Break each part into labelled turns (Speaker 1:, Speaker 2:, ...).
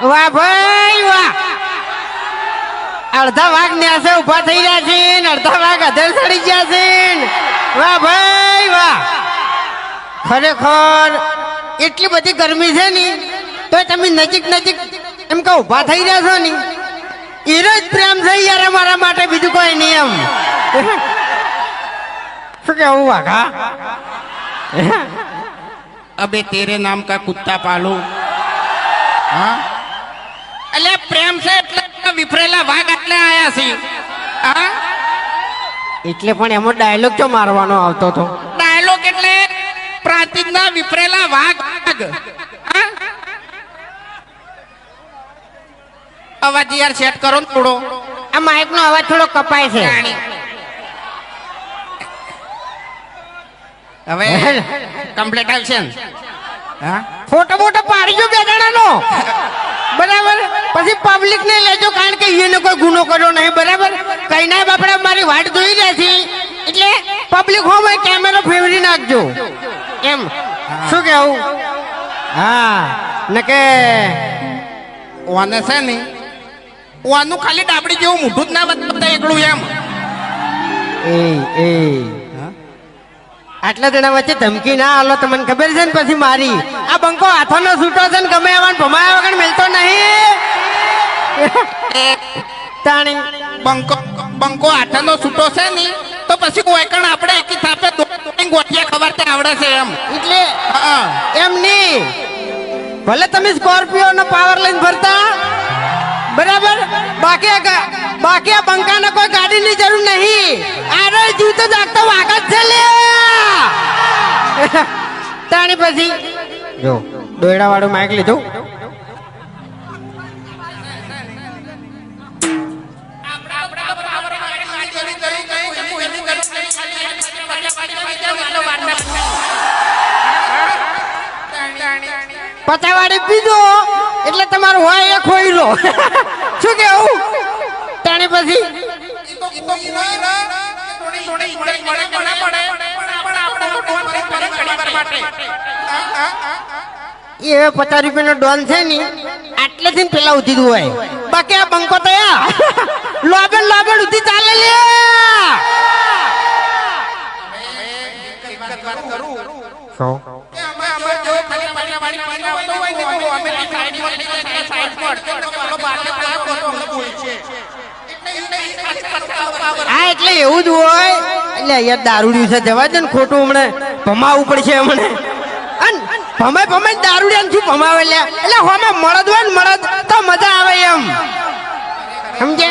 Speaker 1: વાહ ભાઈ વાહ. અડધા વાઘ ન્યાસે ઊભા થઈ ગયા છે અડધા વાઘ અધર ચડી ગયા છે. વાહ ભાઈ વાહ. ખરેખર એટલી બધી ગરમી છે ને તો તમે નજીક નજીક એમ કે ઊભા થઈ રહ્યા છો ને એનો જ પ્રેમ છે યાર અમારા માટે, બીજું કોઈ નહીં એમ. શું કેવું વાઘા
Speaker 2: અબે, તેરે નામ કા કુત્તા પાલું. હા? એટલે પ્રેમ છે એટલે વિફરેલા વાઘ એટલે આયા છે. હા?
Speaker 1: એટલે પણ એમાં ડાયલોગ તો મારવાનો આવતો હતો
Speaker 2: ડાયલોગ એટલે પ્રાતિજ્ઞા વિફરેલા વાઘ. અવાજ યાર સેટ કરો ને થોડો.
Speaker 1: આ માઇક નો અવાજ થોડો કપાય છે.
Speaker 2: હવે કમ્પ્લીટ આવશે હા?
Speaker 1: ફોટો પાડી ગયો બે જણાનો. બરાબર? પછી પબ્લિક ને લેજો કારણ કે એને કોઈ ગુનો કર્યો નહીં બરાબર? કઈ ના બાપડે મારી વાટ જોઈ રહ્યા છે. એટલે પબ્લિક હોમ ભાઈ કેમેરો ફેરવી નાખજો. એમ. શું કેવું? હા. ને કે
Speaker 2: ઓને છે ને ઓનું ખાલી ડાબડી જેવું મોઢું જ ના બતાવતા એકલું એમ.
Speaker 1: એ એ. આટલા જણા વચ્ચે ધમકી ના આલો તમને ખબર છે ને પછી મારી. આ બંકો હાથોનો છૂટો છે ને ગમે એવા ભમાયા વગર મેલતો નહીં. તાણી.
Speaker 2: બંકો બંકો આઠાનો છૂટો છે ને તો પછી કોઈકણ આપણે એકી થાપે ગોઠિયા તે આવડે છે એમ.
Speaker 1: એટલે
Speaker 2: હા.
Speaker 1: એમ નહીં. ભલે તમે સ્કોર્પિયો નો પાવર લઈને ફરતા બરાબર? બાકી બાકી આ બંકાને કોઈ ગાડીની જરૂર નહીં. આરે જીવતો જાગતો વાગત છે લે તાણી પછી. જો દોયડા વાળું માઇક લીધું. પચાવાડી પીધો, એટલે તમારું હોય એ ખોઈ લો શું કેવું? પછી? એ પચાસ રૂપિયાનો ડોન છે ને આટલેથી ને પેલા ઉધી હોય બાકી આ બંકો તયા લોબેન લોબેન ઉધી ચાલે લે. શું? હા, એટલે એવું જ હોય. એટલે યાર દારૂડિયું છે, જવા દે ને ખોટું હમણે. ભમાવું પડશે હમણે. અન ભમાય ભમાય દારૂડિયા શું ભમાવે લે એટલે હોમે મળદ હોય ને મળદ તો મજા આવે એમ. સમજે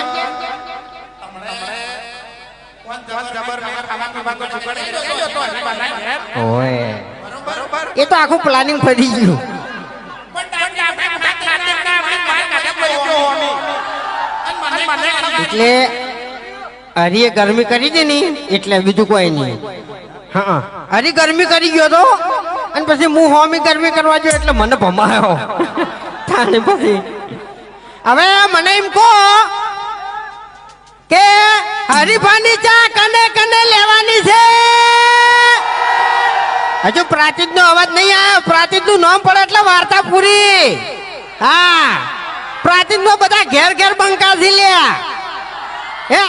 Speaker 1: એ તો આખું પ્લાનિંગ ફરી ગયું. એટલે હરીએ ગરમી કરી દે ને એટલે બીજું કોઈ નહીં. હા હરી ગરમી કરી ગયો તો અને પછી હું હોમી ગરમી કરવા ગયો એટલે મને ભમાયો. થાને પછી. હવે મને એમ કહો કે હરીફાની ચા કને કને લેવાની છે? હજુ પ્રાચીત નો અવાજ નહીં આવ્યો. પ્રાચીનનું નામ પડે એટલે વાર્તા પૂરી હા. પ્રાચીન નો બધા ઘેર ઘેર બંકાસી લ્યા. હે?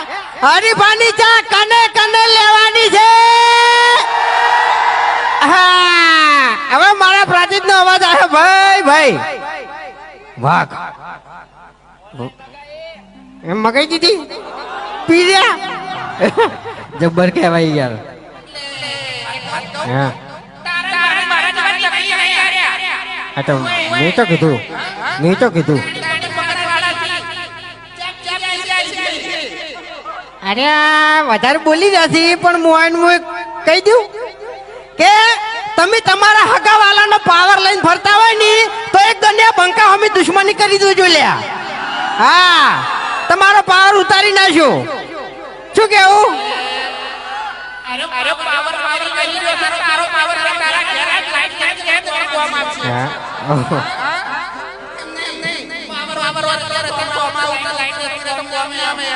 Speaker 1: હરીફાની ચા કને કને લેવાની છે? હા. હવે મારા પ્રાચીન નો અવાજ આવે. ભાઈ ભાઈ. વાઘ. એમ મગાઈ દીધી? પીર્યા? જબ્બર કહેવાય યાર. હા તો મેં તો કીધું. મેં તો કીધું. અરે વધારે બોલી જશે પણ આઈને હું કહી દઉં કે તમે તમારા હગાવાલાનો પાવર લઈને ફરતા હોય ને તો એક દનિયા બંકા અમે દુશ્મની કરી દેજો લ્યા હા તમારો પાવર ઉતારી નાખ્યો શું કેવું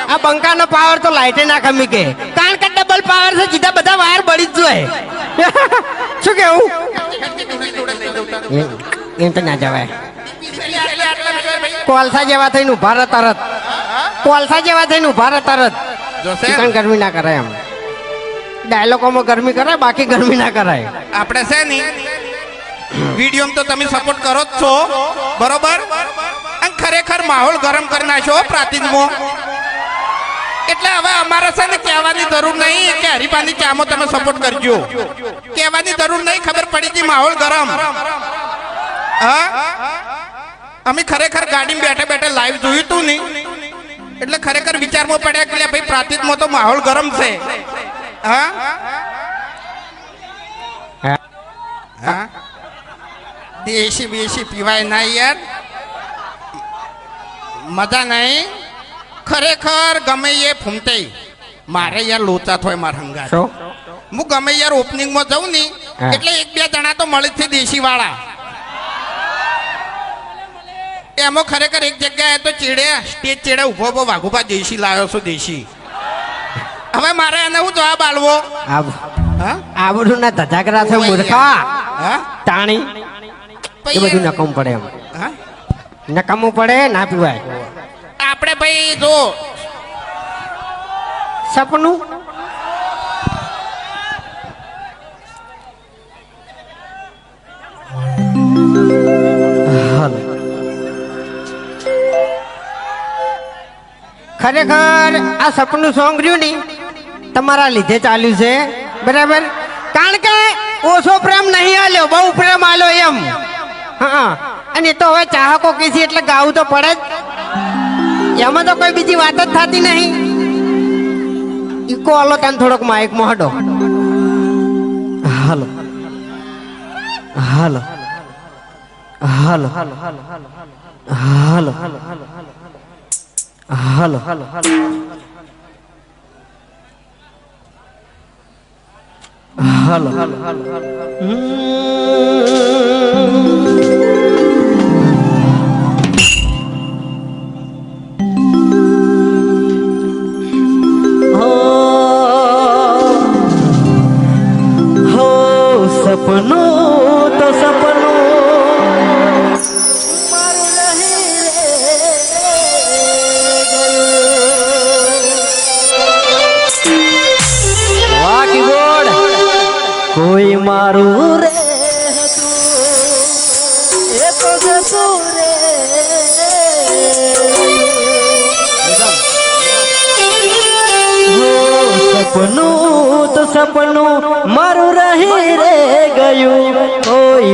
Speaker 1: આ બંકાનો પાવર તો લાઈટે ના ખમી કે કારણ કે ડબલ પાવર છે જીતા બધા વાયર બળી જ જોઈએ શું કેવું? એમ- એમ તો ના જવાય.
Speaker 3: કોલસા જેવા થઈને ઊભા રહે તરત. કોલસા જેવા થઈને ઊભા રહે તરત. ચિકન ગરમી ના કરાય એમ. ડાયલોગોમાં ગરમી કરાય બાકી ગરમી ના કરાય.
Speaker 2: આપણે છે નહીં વીડિયો તો તમે સપોર્ટ કરો જ છો. બરોબર? ખરેખર માહોલ ગરમ કરી નાખ્યો પ્રાતિજમાં. એટલે હવે અમારે છે ને કહેવાની જરૂર નહીં કે હરીફાની ચામો તમે સપોર્ટ કરજો. કહેવાની જરૂર નહીં ખબર પડી ગઈ માહોલ ગરમ. હા? અમે ખરેખર ગાડીમાં બેઠે બેઠે લાઈવ જોયું તું નહીં એટલે ખરેખર વિચારમાં પડ્યા કે ભાઈ પ્રાતિજમાં તો માહોલ ગરમ છે. હા? હા. દેશી બેસી પીવાય ના યાર. મજા નહીં? ખરેખર ગમે એ ફૂમતે મારે યાર લોચા થોય મારા
Speaker 3: હંગા
Speaker 2: હું ગમે યાર ઓપનિંગમાં જાઉં ની એટલે એક બે જણા તો મળી છે દેશી વાળા એમાં ખરેખર એક જગ્યાએ તો ચીડે સ્ટેજ ચીડે ઊભો ઊભો વાઘુભા દેશી લાવ્યો છું દેશી. હવે મારે એને હું જવાબ આલવો
Speaker 3: આ બધું ના ધજાગરા છે મૂર્ખા.
Speaker 2: હા?
Speaker 3: તાણી. એ બધું નકમ પડે એમ. નકામું પડે ના પીવાય.
Speaker 2: આપણે ભાઈ જો
Speaker 3: સપનું? ખરેખર આ સપનું સોંગ રહ્યું ને, તમારા લીધે ચાલ્યું છે. બરાબર? કારણ કે ઓછો પ્રેમ નહીં આલ્યો, બહુ પ્રેમ આલ્યો એમ. હા અને તો હવે ચાહકો કીધી એટલે ગાવું તો પડે જ. એમાં તો કોઈ બીજી વાત જ થતી નહીં. ઈકો હાલો તને થોડોક માઇકમાં હડો. હાલો. હાલો. હાલો. હાલો. હાલો. હાલો. હાલો હો મારું રે એ તો જતું રે સપનું તો સપનું મારું રહી રે ગયું. કોઈ